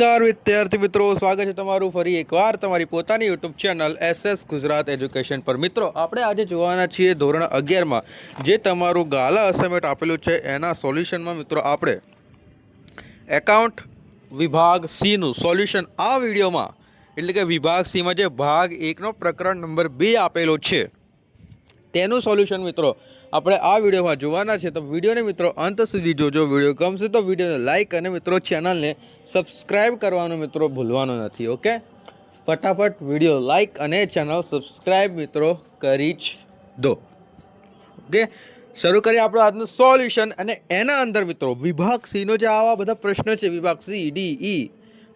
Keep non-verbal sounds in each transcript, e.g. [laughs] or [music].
નમસ્કાર વિદ્યાર્થી મિત્રો, સ્વાગત છે તમારું ફરી એકવાર તમારી પોતાની YouTube channel SS Gujarat education પર. મિત્રો, આપણે આજે જોવાના છીએ ધોરણ અગિયારમાં, જે તમારું ગાલા અસાઇનમેન્ટ આપેલું છે. એના સોલ્યુશનમાં મિત્રો આપણે એકાઉન્ટ વિભાગ સીનું સોલ્યુશન આ વિડીયોમાં, એટલે કે વિભાગ સીમાં જે ભાગ એકનો પ્રકરણ નંબર બે આપેલો છે. તેનું સોલ્યુશન મિત્રો આપણે આ વિડીયોમાં જોવાના છે, તો વિડીયોને મિત્રો અંત સુધી જોજો. વીડિયો ગમશે તો વિડીયોને લાઇક અને મિત્રો ચેનલને સબસ્ક્રાઈબ કરવાનું મિત્રો ભૂલવાનું નથી, ઓકે? ફટાફટ વીડિયો લાઇક અને ચેનલ સબસ્ક્રાઈબ મિત્રો કરી જ દો, ઓકે? શરૂ કરીએ આપણું આજનું સોલ્યુશન અને એના અંદર મિત્રો વિભાગ સીનો જે આવા બધા પ્રશ્નો છે વિભાગ સી ડી ઈ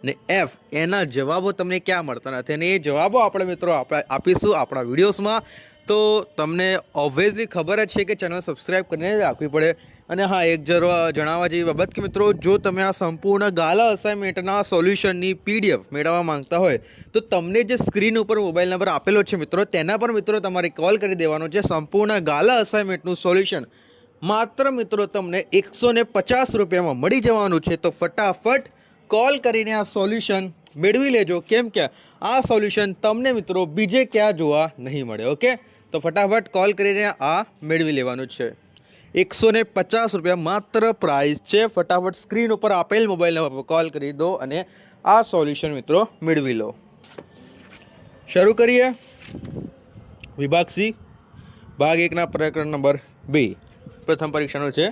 ને એફ એના જવાબો તમને ક્યાં મળતા નથી? અને એ જવાબો આપણે મિત્રો આપીશું આપણા વિડીયોઝમાં. તો તમને ઓબ્વિયસલી ખબર જ છે કે ચેનલ સબસ્ક્રાઈબ કરીને રાખવી પડે. અને હા, એક જરા જણાવવા જેવી બાબત કે મિત્રો, જો તમે આ સંપૂર્ણ ગાલા અસાઇનમેન્ટના સોલ્યુશનની પીડીએફ મેળવવા માંગતા હોય, તો તમને જે સ્ક્રીન ઉપર મોબાઈલ નંબર આપેલો છે મિત્રો, તેના પર મિત્રો તમારે કોલ કરી દેવાનો છે. સંપૂર્ણ ગાલા અસાઇનમેન્ટનું સોલ્યુશન માત્ર મિત્રો તમને એકસો પચાસ રૂપિયામાં મળી જવાનું છે. તો ફટાફટ કોલ કરીને આ સોલ્યુશન મેળવી લેજો. કેમ કે આ સોલ્યુશન તમને મિત્રો બીજે ક્યાં જોવા નહીં મળે, ઓકે? તો ફટાફટ કોલ કરીને આ મેળવી લેવાનું છે. એકસો ને પચાસ રૂપિયા માત્ર પ્રાઇસ છે. ફટાફટ સ્ક્રીન ઉપર આપેલ મોબાઈલ નંબર પર કોલ કરી દો અને આ સોલ્યુશન મિત્રો મેળવી લો. શરૂ કરીએ. વિભાગ સી, ભાગ એકના પ્રકરણ નંબર બે, પ્રથમ પરીક્ષાનો છે.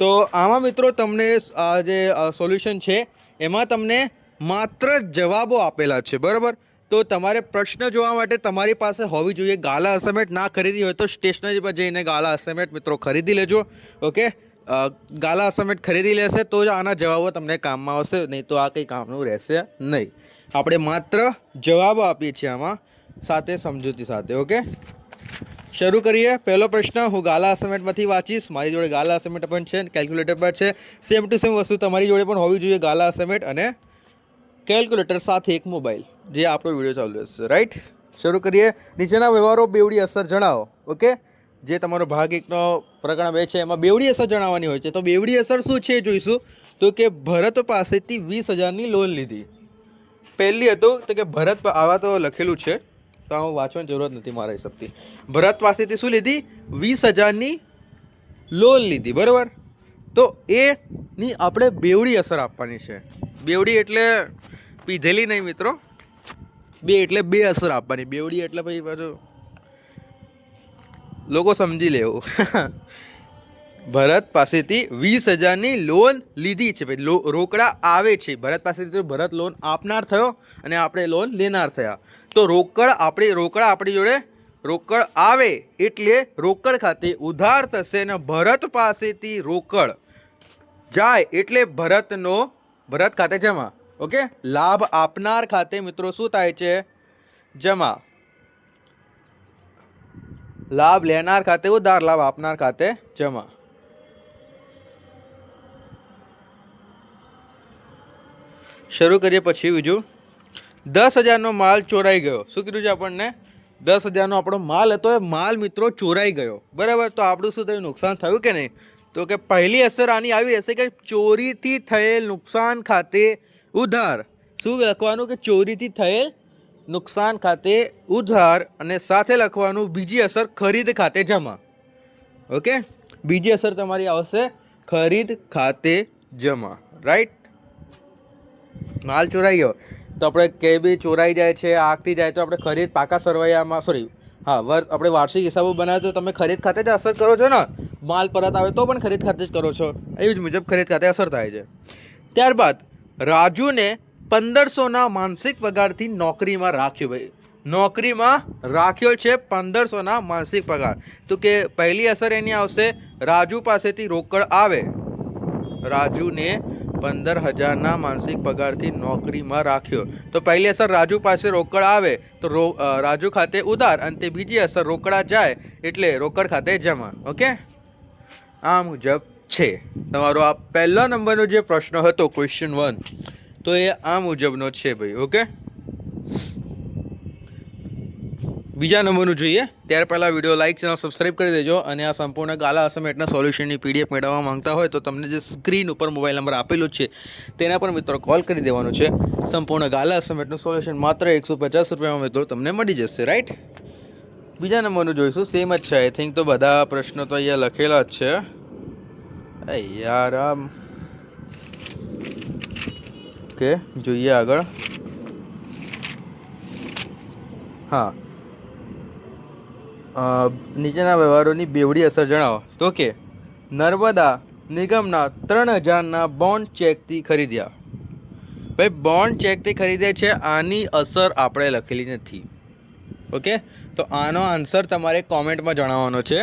તો આમાં મિત્રો તમને આ જે સોલ્યુશન છે એમાં તમને માત્ર જવાબો આપેલા છે, બરાબર? તો તમારે પ્રશ્ન જોવા માટે તમારી પાસે હોવી જોઈએ ગાલા અસાઇનમેન્ટ ના ખરીદી હોય તો સ્ટેશનરી પર જઈને ગાલા અસાઇનમેન્ટ મિત્રો ખરીદી લેજો, ઓકે? ગાલા અસાઇનમેન્ટ ખરીદી લેશે તો જ આના જવાબો તમને કામમાં આવશે, નહીં તો આ કંઈ કામનું રહેશે નહીં. આપણે માત્ર જવાબો આપીએ છીએ આમાં, સાથે સમજૂતી સાથે, ઓકે? શરૂ કરીએ. પહેલો પ્રશ્ન, હું ગાલા અસાઇમેન્ટમાંથી વાંચીશ. મારી જોડે ગાલા અસાઇમેન્ટ પણ છે કેલ્ક્યુલેટર પણ છે. સેમ ટુ સેમ વસ્તુ તમારી જોડે પણ હોવી જોઈએ ગાલા અસાઇમેન્ટ અને કેલ્ક્યુલેટર સાથે એક મોબાઈલ જે આપણો વીડિયો ચાલુ રહેશે. રાઈટ શરૂ કરીએ. નીચેના વ્યવહારો બેવડી અસર જણાવો. ઓકે જે તમારો ભાગ એકનો પ્રકરણ બે છે, એમાં બેવડી અસર જણાવવાની હોય છે. તો બેવડી અસર શું છે જોઈશું. તો કે ભરત પાસેથી વીસ હજારની લોન લીધી. પહેલી હતું, તો કે ભરત આવા તો લખેલું છે. તો આમાં વાંચવાની જરૂરત નથી મારા હિસાબથી. ભરત પાસેથી શું લીધી? વીસ હજારની લોન લીધી, બરાબર? તો એની આપણે બેવડી અસર આપવાની છે. બેવડી એટલે પીધેલી નહીં મિત્રો. બે એટલે બે અસર આપવાની. બેવડી એટલે પછી પાછું લોકો સમજી લેવું [laughs] ભરત પાસેથી વીસ હજારની લોન લીધી છે. ભાઈ રોકડા આવે છે. ભરત પાસેથી ભરત લોન આપનાર થયો અને આપણે લોન લેનાર થયા. તો રોકડ આપણી રોકડ આપણી જોડે, રોકડ આવે એટલે રોકડ ખાતે ઉધાર થશે અને ભરત પાસેથી રોકડ જાય એટલે ભરતનો, ભરત ખાતે જમા. ઓકે? લાભ આપનાર ખાતે મિત્રો શું થાય છે? જમા. લાભ લેનાર ખાતે, ઉધાર લાભ આપનાર ખાતે જમા. શરૂ કરીએ પછી બીજું. દસ હજારનો માલ ચોરાઈ ગયો. શું કીધું છે આપણને? દસ હજારનો આપણો માલ હતો એ માલ મિત્રો ચોરાઈ ગયો. બરાબર? તો આપણું શું થયું? નુકસાન થયું કે નહીં? તો કે પહેલી અસર આની આવી રહેશે કે ચોરીથી થયેલ નુકસાન ખાતે ઉધાર. શું લખવાનું કે ચોરીથી થયેલ નુકસાન ખાતે ઉધાર અને સાથે લખવાનું બીજી અસર ખરીદ ખાતે જમા. ઓકે? બીજી અસર તમારી આવશે ખરીદ ખાતે જમા. રાઈટ? માલ ચોરાઈ ગયો. તો આપણે કે બી ચોરાઈ જાય છે આગથી જાય, તો આપણે ખરીદ પાકા સરવૈયામાં સોરી હા વર્ષ આપણે વાર્ષિક હિસાબો બનાવ્યો તો તમે ખરીદ ખાતે જ અસર કરો છો ને? માલ પરત આવે તો પણ ખરીદ ખાતે જ કરો છો. એવી જ મુજબ ખરીદ ખાતે અસર થાય છે. ત્યારબાદ રાજુને પંદરસોના માનસિક પગારથી નોકરીમાં રાખ્યો ભાઈ. નોકરીમાં રાખ્યો છે પંદરસોના માનસિક પગાર તો કે પહેલી અસર એની આવશે, રાજુ પાસેથી રોકડ આવે. રાજુને પંદર હજારના માનસિક પગારથી નોકરીમાં રાખ્યો. તો પહેલી અસર રાજુ પાસે રોકડ આવે, તો રો રાજુ ખાતે ઉધાર અને તે બીજી અસર રોકડા જાય, એટલે રોકડ ખાતે જમા. ઓકે? આ મુજબ છે. તમારો આ પહેલા નંબરનો જે પ્રશ્ન હતો ક્વેશ્ચન વન તો એ આ મુજબનો છે ભાઈ. ઓકે? બીજા નંબરનું જોઈએ, ત્યાર પહેલાં વીડિયો લાઇક ચેનલ સબસ્ક્રાઇબ કરી દેજો અને આ સંપૂર્ણ ગાલા અસમેટના સોલ્યુશનની પીડીએફ મેળવવા માંગતા હોય તો તમને જે સ્ક્રીન ઉપર મોબાઈલ નંબર આપેલો છે, તેના પર મિત્રો કોલ કરી દેવાનો છે. સંપૂર્ણ ગાલા અસમેટનું સોલ્યુશન માત્ર એકસો પચાસ રૂપિયામાં મિત્રો તમને મળી જશે રાઈટ બીજા નંબરનું જોઈશું સેમ જ છે આઈ થિંક તો બધા પ્રશ્નો તો અહીંયા લખેલા જ છે. યાર, આમ. ઓકે જોઈએ આગળ. હા. નીચેના વ્યવહારોની બેવડી અસર જણાવો. તો કે, નર્મદા નિગમના ત્રણ હજારના બોન્ડ ચેકથી ખરીદ્યા. ભાઈ બોન્ડ ચેકથી ખરીદે છે, આની અસર આપણે લખેલી નથી. ઓકે? તો આનો આન્સર તમારે કોમેન્ટમાં જણાવવાનો છે.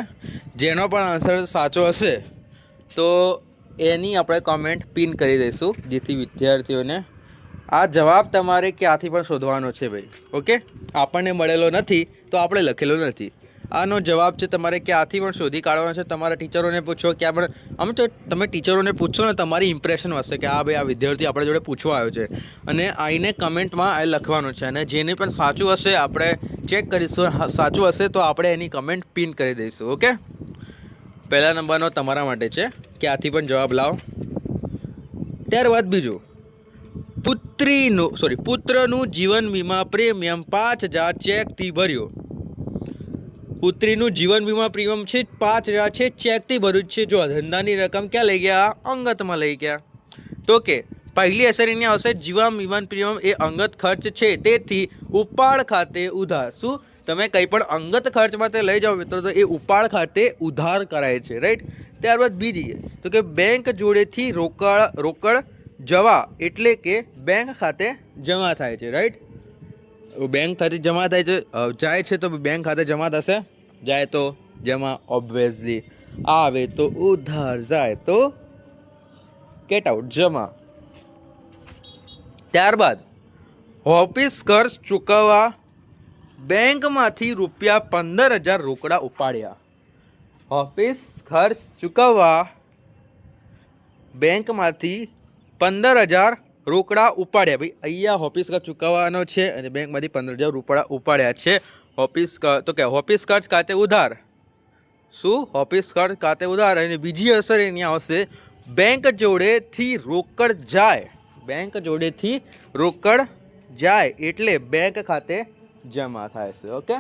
જેનો પણ આન્સર સાચો હશે, તો એની આપણે કોમેન્ટ પિન કરી દઈશું, જેથી વિદ્યાર્થીઓને આ જવાબ તમારે ક્યાંથી પણ શોધવાનો છે ભાઈ. ઓકે? આપણને મળેલો નથી, તો આપણે લખેલો નથી. આનો જવાબ છે તમારે ક્યાંથી પણ શોધી કાઢવાનો છે. તમારા ટીચરોને પૂછો ક્યાં પણ આમ તો તમે ટીચરોને પૂછશો ને, તમારી ઇમ્પ્રેશન હશે કે આ ભાઈ આ વિદ્યાર્થી આપણા જોડે પૂછવા આવ્યો છે. અને આઈને કમેન્ટમાં આ લખવાનું છે અને જેને પણ સાચું હશે આપણે ચેક કરીશું. સાચું હશે તો આપણે એની કમેન્ટ પિન કરી દઈશું, ઓકે? પહેલા નંબરનો તમારા માટે છે. ક્યાંથી પણ જવાબ લાવો. ત્યારબાદ બીજું. પુત્રીનું સોરી પુત્રનું જીવન વીમા પ્રીમિયમ પાંચ હજાર ચેકથી ભર્યો. પુત્રીનું જીવન વીમા પ્રીમિયમ છે પાંચ હજાર છે, ચેકથી ભર્યું છે. જો ધંધાની રકમ ક્યાં લઈ ગયા? અંગતમાં લઈ ગયા. તો કે પહેલી અસર એની આવશે, જીવન વીમા પ્રીમિયમ એ અંગત ખર્ચ છે. તેથી ઉપાડ ખાતે ઉધાર. શું? તમે કંઈ પણ અંગત ખર્ચ માટે લઈ જાઓ મિત્રો, તો એ ઉપાડ ખાતે ઉધાર કરાય છે રાઈટ ત્યારબાદ બીજી, તો કે બેંક જોડેથી રોકડ રોકડ જવા એટલે કે બેંક ખાતે જમા થાય છે રાઈટ બેંક ખાતે જમા થાય છે. જાય છે તો બેંક ખાતે જમા થશે. જાય તો જેમાં ઓબ્વિયસલી આવે તો ઉધાર, જાય તો કેટ આઉટ જમા. ત્યારબાદ ઓફિસ ખર્ચ ચૂકવવા બેંકમાંથી રૂપિયા પંદર હજાર રોકડા ઉપાડ્યા. ઓફિસ ખર્ચ ચૂકવવા બેંકમાંથી પંદર હજાર રોકડા ઉપાડ્યા. ભાઈ, અહીંયા ઓફિસ ખર્ચ ચૂકવવાનો છે અને બેંકમાંથી પંદર હજાર રોકડા ઉપાડ્યા છે. ઓફિસ તો કે ઓફિસ ખર્ચ ખાતે ઉધાર? શું? ઓફિસ ખર્ચ ખાતે ઉધાર? અને બીજી અસર એની આવશે. બેંક જોડેથી રોકડ જાય. બેંક જોડેથી રોકડ જાય એટલે બેંક ખાતે જમા થાય છે, ઓકે?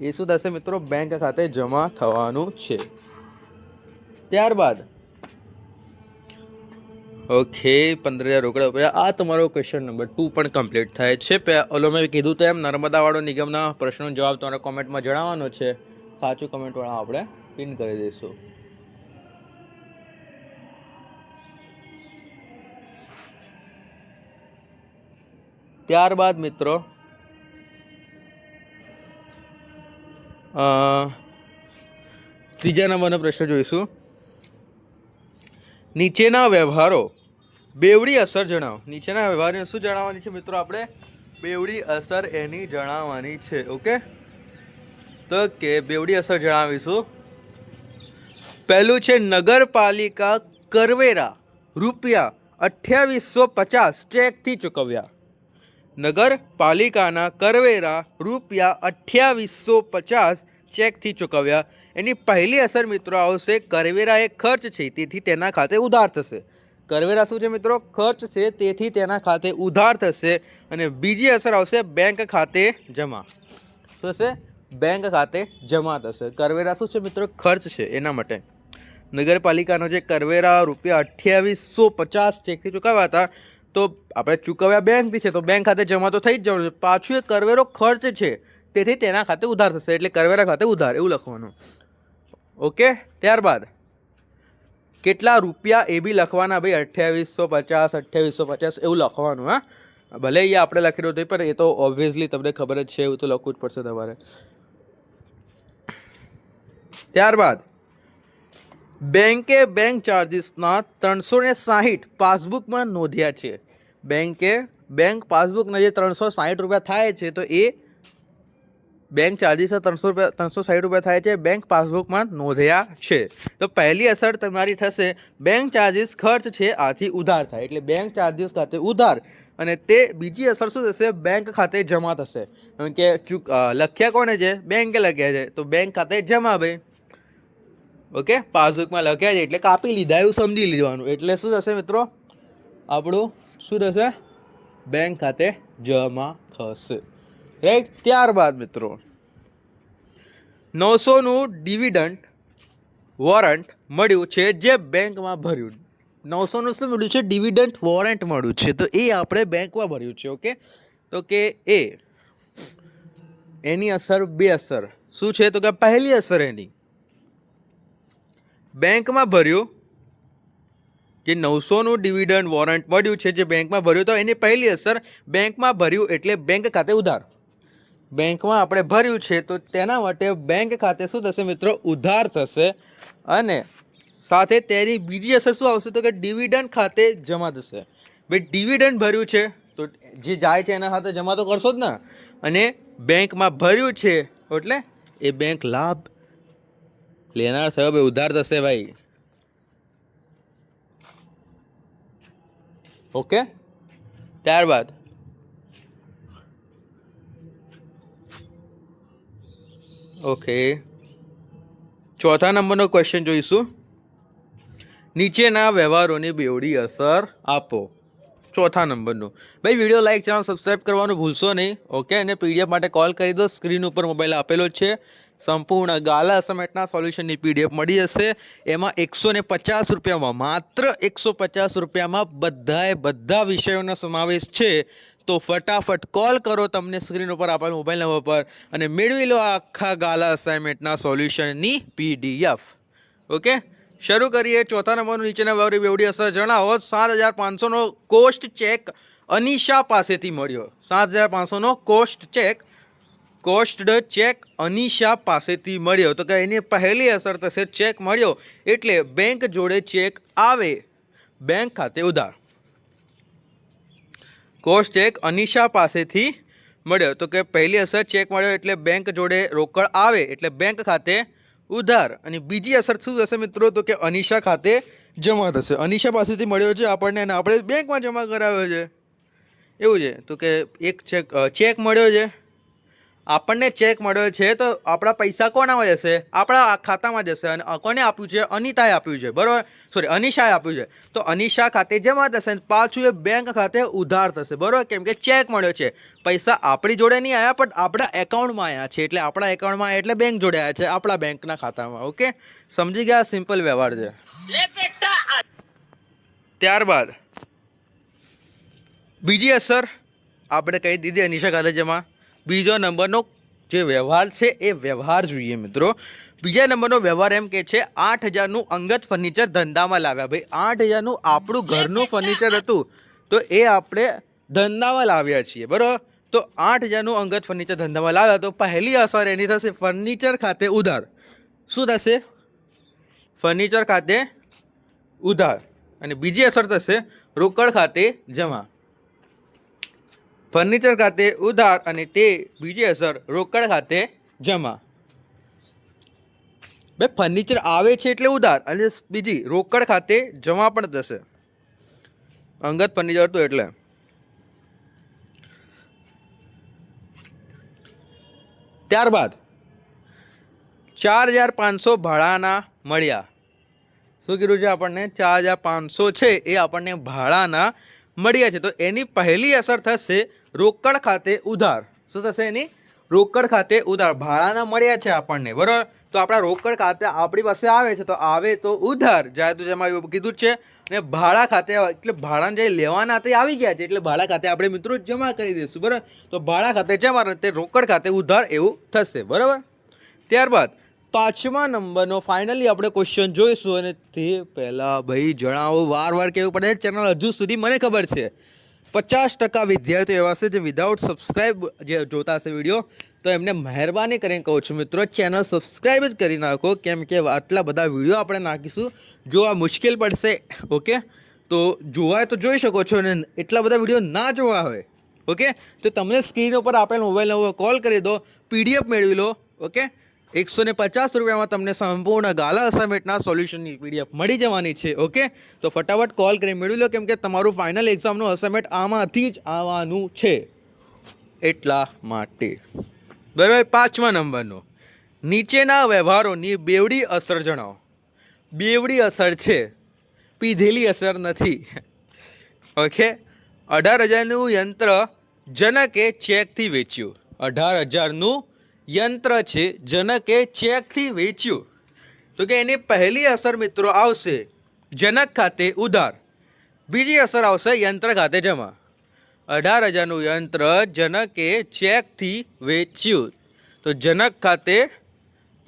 એ શું થશે મિત્રો? બેંક ખાતે જમા થવાનું છે. ત્યારબાદ ઓકે પંદર હજાર રોકડા ઉપર. આ તમારો ક્વેશ્ચન નંબર ટુ પણ કમ્પ્લીટ થાય છે. ઓલો મેં કીધું તો એમ, નર્મદાવાળો નિગમના પ્રશ્નનો જવાબ તમારા કોમેન્ટમાં જણાવવાનો છે. સાચું કમેન્ટવાળા આપણે પિન કરી દઈશું. ત્યારબાદ મિત્રો ત્રીજા નંબરનો પ્રશ્ન જોઈશું. નીચેના વ્યવહારો. બેવડી અસર જણાવો. નીચેના વ્યવહારની શું જણાવવાની છે મિત્રો આપણે? બેવડી અસર એની જણાવવાની છે, ઓકે? તો કે બેવડી અસર જણાવીશું. પહેલું છે નગરપાલિકા કરવેરા રૂપિયા અઠ્યાવીસો પચાસ ચેકથી ચૂકવ્યા. નગરપાલિકાના કરવેરા રૂપિયા અઠ્યાવીસો પચાસ ચેકથી ચૂકવ્યા. એની પહેલી અસર મિત્રો આવશે કરવેરા એ ખર્ચ છે, તેથી તેના ખાતે ઉધાર થશે. કરવેરા શું છે મિત્રો? ખર્ચ છે, તેથી તેના ખાતે ઉધાર થશે અને બીજી અસર આવશે બેંક ખાતે જમા. થશે? બેંક ખાતે જમા થશે. કરવેરા શું છે મિત્રો? ખર્ચ છે એના માટે. નગરપાલિકાનો જે કરવેરા રૂપિયા અઠ્યાવીસો પચાસ ચેકથી ચૂકવ્યા હતા, તો આપણે ચૂકવ્યા બેંકથી છે, તો બેંક ખાતે જમા તો થઈ જ જવાનું છે. પાછું એ કરવેરો ખર્ચ છે. તેથી તેના ખાતે ઉધાર થશે, એટલે કરવેરા ખાતે ઉધાર, એવું લખવાનું. ઓકે? ત્યારબાદ, કેટલા રૂપિયા એ બી લખવાના ભાઈ? અઠ્યાવીસો પચાસ અઠ્યાવીસો પચાસ, એવું લખવાનું, હા? ભલે એ આપણે લખેલું હતું પણ એ તો ઓબ્વિયસલી તમને ખબર જ છે, એવું તો લખવું જ પડશે તમારે. ત્યારબાદ, બેંકે બેંક ચાર્જીસના ત્રણસો ને સાહીઠ પાસબુકમાં નોંધ્યા છે. બેંકે બેંક પાસબુકના જે ત્રણસો સાહીઠ રૂપિયા થાય છે, તો એ બેંક ચાર્જિસ ત્રણસો રૂપિયા, ત્રણસો સાઠ રૂપિયા થાય છે. બેંક પાસબુકમાં નોંધ્યા છે. તો પહેલી અસર તમારી થશે. બેંક ચાર્જીસ ખર્ચ છે, આથી ઉધાર થાય. એટલે બેંક ચાર્જીસ ખાતે ઉધાર. અને તે બીજી અસર શું થશે? બેંક ખાતે જમા થશે. કે ચૂક લખ્યા કોને છે? બેંકે લખ્યા છે. તો બેંક ખાતે જમા ભાઈ. ઓકે? પાસબુકમાં લખ્યા છે. એટલે કાપી લીધા, એવું સમજી લેવાનું. એટલે શું થશે મિત્રો? આપણું શું થશે? બેંક ખાતે જમા થશે. રાઈટ ત્યારબાદ મિત્રો, નવસોનું ડિવિડન્ટ વોરંટ મળ્યું છે જે બેંકમાં ભર્યું. નવસોનું શું મળ્યું છે? ડિવિડન્ટ વોરંટ મળ્યું છે. તો એ આપણે બેંકમાં ભર્યું છે ઓકે તો કે એ, એની અસર, બે અસર. શું છે? તો કે પહેલી અસર એની. બેંકમાં ભર્યું જે નવસોનું ડિવિડન્ડ વોરંટ મળ્યું છે જે બેંકમાં ભર્યું. તો એની પહેલી અસર બેંકમાં ભર્યું એટલે બેંક ખાતે ઉધાર. બેંકમાં આપણે ભર્યું છે, તો તેના માટે બેંક ખાતે શું થશે મિત્રો? ઉધાર થશે અને સાથે તેની બીજી અસર શું આવશે? તો કે ડિવિડન્ડ ખાતે જમા થશે. ભાઈ, ડિવિડન્ડ ભર્યું છે, તો જે જાય છે એના ખાતે જમા તો કરશો જ ને. અને બેંકમાં ભર્યું છે, એટલે એ બેંક લાભ લેનાર થયો. ભાઈ, ઉધાર થશે ભાઈ. ઓકે? ત્યારબાદ ઓકે ચોથા નંબરનો ક્વેશ્ચન જોઈશું. નીચેના વ્યવહારોની બેવડી અસર આપો. ચોથા નંબરનું. ભાઈ વીડિયો લાઈક ચેનલ સબસ્ક્રાઈબ કરવાનું ભૂલશો નહીં. ઓકે અને પીડીએફ માટે કોલ કરી દો. સ્ક્રીન ઉપર મોબાઈલ આપેલો છે. સંપૂર્ણ ગાલા સમેટના સોલ્યુશનની પીડીએફ મળી જશે. એમાં એકસો ને પચાસ રૂપિયામાં, માત્ર એકસો પચાસ રૂપિયામાં બધાએ બધા વિષયોનો સમાવેશ છે. તો ફટાફટ કોલ કરો તમને સ્ક્રીન ઉપર આપેલ મોબાઈલ નંબર પર અને મેળવી લો આખા ગાલા અસાઇનમેન્ટના સોલ્યુશનની પીડીએફ ઓકે શરૂ કરીએ. ચોથા નંબરનું નીચેના વાવરી બેવડી અસર જણાવો. સાત હજાર પાંચસોનો કોસ્ટ ચેક અનિશા પાસેથી મળ્યો. સાત હજાર પાંચસોનો કોસ્ટ ચેક કોસ્ટડ ચેક અનિશા પાસેથી મળ્યો. તો કે એની પહેલી અસર થશે ચેક મળ્યો. એટલે બેંક જોડે ચેક આવે. બેંક ખાતે ઉધાર. કોસ્ટ ચેક અનિશા પાસેથી મળ્યો. તો કે પહેલી અસર ચેક મળ્યો એટલે બેંક જોડે રોકડ આવે એટલે બેંક ખાતે ઉધાર. અને બીજી અસર શું થશે મિત્રો? તો કે અનિશા ખાતે જમા થશે. અનિશા પાસેથી મળ્યો છે આપણને અને આપણે બેંકમાં જમા કરાવ્યો છે. એવું છે. તો કે એક ચેક ચેક મળ્યો છે. આપણને ચેક મળ્યો છે, તો આપણા પૈસા કોનામાં જશે? આપણા ખાતામાં જશે અને કોને આપ્યું છે? અનિતાએ આપ્યું છે, બરાબર? સોરી અનિશાએ આપ્યું છે. તો અનિશા ખાતે જમા થશે પાછું એ બેંક ખાતે ઉધાર થશે, બરાબર? કેમ કે ચેક મળ્યો છે. પૈસા આપણી જોડે નહીં આવ્યા પણ આપણા એકાઉન્ટમાં આવ્યા છે, એટલે આપણા એકાઉન્ટમાં આવ્યા એટલે બેંક જોડે આવ્યા છે, આપણા બેંકના ખાતામાં ઓકે સમજી ગયા? સિમ્પલ વ્યવહાર છે. ત્યારબાદ, બીજી અસર આપણે કહી દીધી અનિશા ખાતે જમા બીજો નંબરનો જે વ્યવહાર છે એ વ્યવહાર જોઈએ મિત્રો. બીજા નંબરનો વ્યવહાર એમ કે છે આઠ હજારનું અંગત ફર્નિચર ધંધામાં લાવ્યા. ભાઈ આઠ હજારનું આપણું ઘરનું ફર્નિચર હતું. તો એ આપણે ધંધામાં લાવ્યા છીએ બરાબર? તો આઠ હજારનું અંગત ફર્નિચર ધંધામાં લાવ્યા. તો પહેલી અસર એની થશે ફર્નિચર ખાતે ઉધાર. શું થશે? ફર્નિચર ખાતે ઉધાર. અને બીજી અસર થશે રોકડ ખાતે જમા. ફર્નિચર ખાતે ઉધાર અને તે બીજી અસર રોકડ ખાતે જમા. બે, ફર્નિચર આવે છે એટલે ઉધાર અને બીજી રોકડ ખાતે જમા પણ થશે. અંગત ફર્નિચર હતું એટલે. ત્યારબાદ, ચાર હજાર પાંચસો ભાડાના મળ્યા. શું કીધું છે આપણને? ચાર હજાર પાંચસો છે એ આપણને ભાડાના મળ્યા છે. તો એની પહેલી અસર થશે રોકડ ખાતે ઉધાર. શું થશે એની? રોકડ ખાતે ઉધાર. ભાડાના મળ્યા છે આપણને, બરાબર? તો આપણા રોકડ ખાતે આપણી પાસે આવે છે. તો આવે તો ઉધાર. તો જેમાં કીધું છે. અને ભાડા ખાતે એટલે ભાડાને જે લેવાના તે આવી ગયા છે. એટલે ભાડા ખાતે આપણે મિત્રો જમા કરી દઈશું, બરાબર? તો ભાડા ખાતે જમા તે રોકડ ખાતે ઉધાર એવું થશે, બરાબર? ત્યારબાદ પાંચમા નંબરનો ફાઇનલી આપણે ક્વેશ્ચન જોઈશું અને તે પહેલાં ભાઈ જણાવો વાર વાર કહેવું પડે ચેનલ હજુ સુધી મને ખબર છે. પચાસ ટકા વિદ્યાર્થીઓ એવા છે જે વિધાઉટ સબસ્ક્રાઈબ જે જોતા હશે વીડિયો તો એમને મહેરબાની કરીને કહું છું મિત્રો ચેનલ સબસ્ક્રાઈબ જ કરી નાખો, કેમ કે આટલા બધા વીડિયો આપણે નાખીશું, જોવા મુશ્કેલ પડશે, ઓકે? તો જોવાય તો જોઈ શકો છો અને એટલા બધા વીડિયો ના જોવા હોય, ઓકે? તો તમને સ્ક્રીન ઉપર આપેલ મોબાઈલ નંબર કોલ કરી દો પીડીએફ મેળવી લો, ઓકે? એકસો ને પચાસ રૂપિયામાં તમને સંપૂર્ણ ગાલા અસાઇનમેન્ટના સોલ્યુશનની પીડીએફ મળી જવાની છે, ઓકે? તો ફટાફટ કોલ કરી મેળવી લો, કેમ કે તમારું ફાઇનલ એક્ઝામનું અસાઇનમેન્ટ આમાંથી જ આવવાનું છે. એટલા માટે. બરાબર પાંચમા નંબરનો. નીચેના વ્યવહારોની બેવડી અસર જણાવો. બેવડી અસર છે. પીધેલી અસર નથી. ઓકે? અઢાર હજારનું યંત્ર જનકે ચેકથી વેચ્યું. અઢાર હજારનું યંત્ર છે, જનકે ચેકથી વેચ્યું. તો કે એની પહેલી અસર મિત્રો આવશે જનક ખાતે ઉધાર. બીજી અસર આવશે યંત્ર ખાતે જમા. અઢાર હજારનું યંત્ર જનકે ચેકથી વેચ્યું. તો જનક ખાતે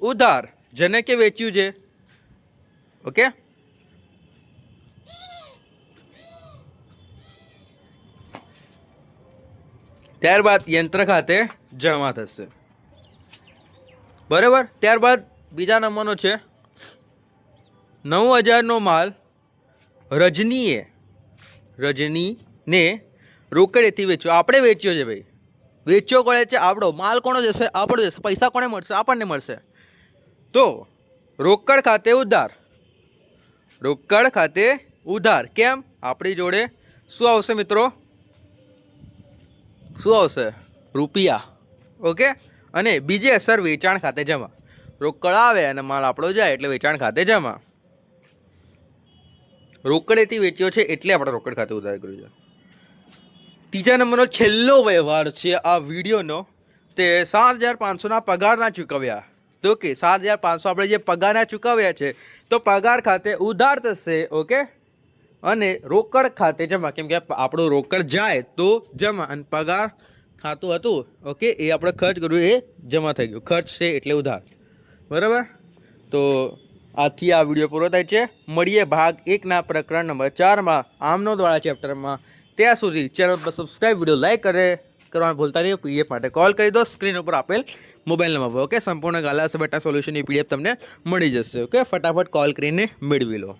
ઉધાર. જનકે વેચ્યું છે. ઓકે? ત્યારબાદ યંત્ર ખાતે જમા થશે. બરાબર? ત્યારબાદ બીજા નંબરનો છે. નવ હજારનો માલ રજનીએ, રજનીને રોકડેથી વેચ્યો. આપણે વેચ્યો છે ભાઈ. વેચ્યો કોણે છે? આપણો. માલ કોનો જશે? આપણો જશે. પૈસા કોને મળશે? આપણને મળશે. તો રોકડ ખાતે ઉધાર. રોકડ ખાતે ઉધાર. કેમ? આપણી જોડે શું આવશે મિત્રો? શું આવશે? રૂપિયા. ઓકે? અને બીજી અસર વેચાણ ખાતે જમા. રોકડ આવે અને માલ આપણો જાય એટલે વેચાણ ખાતે જમા. રોકડેથી વેચ્યો છે એટલે આપણે રોકડ ખાતે ઉધાર કર્યું છે. ત્રીજા નંબરનો છેલ્લો વ્યવહાર છે આ વિડીયોનો. તે સાત હજાર પાંચસોના પગારના ચૂકવ્યા. તો કે સાત હજાર પાંચસો આપણે જે પગારના ચૂકવ્યા છે, તો પગાર ખાતે ઉધાર થશે, ઓકે? અને રોકડ ખાતે જમા. કેમ કે આપણું રોકડ જાય તો જમા. અને પગાર ખાતું હતું. ઓકે, એ આપણે ખર્ચ કર્યું, એ જમા થઈ ગયું. ખર્ચ છે એટલે ઉધાર. બરાબર? તો આથી આ વીડિયો પૂરો થાય છે. મળીએ ભાગ એકના પ્રકરણ નંબર ચારમાં, આમનો દ્વારા ચેપ્ટરમાં. ત્યાં સુધી ચેનલ પર સબસ્ક્રાઈબ વીડિયો લાઈક કરે કરવાનું ભૂલતા નહીં. પીડીએફ માટે કોલ કરી દો. સ્ક્રીન ઉપર આપેલ મોબાઈલ નંબર ઓકે? સંપૂર્ણ ગાલાસ બેટા સોલ્યુશનની પીડીએફ તમને મળી જશે. ઓકે? ફટાફટ કોલ કરીને મેળવી લો.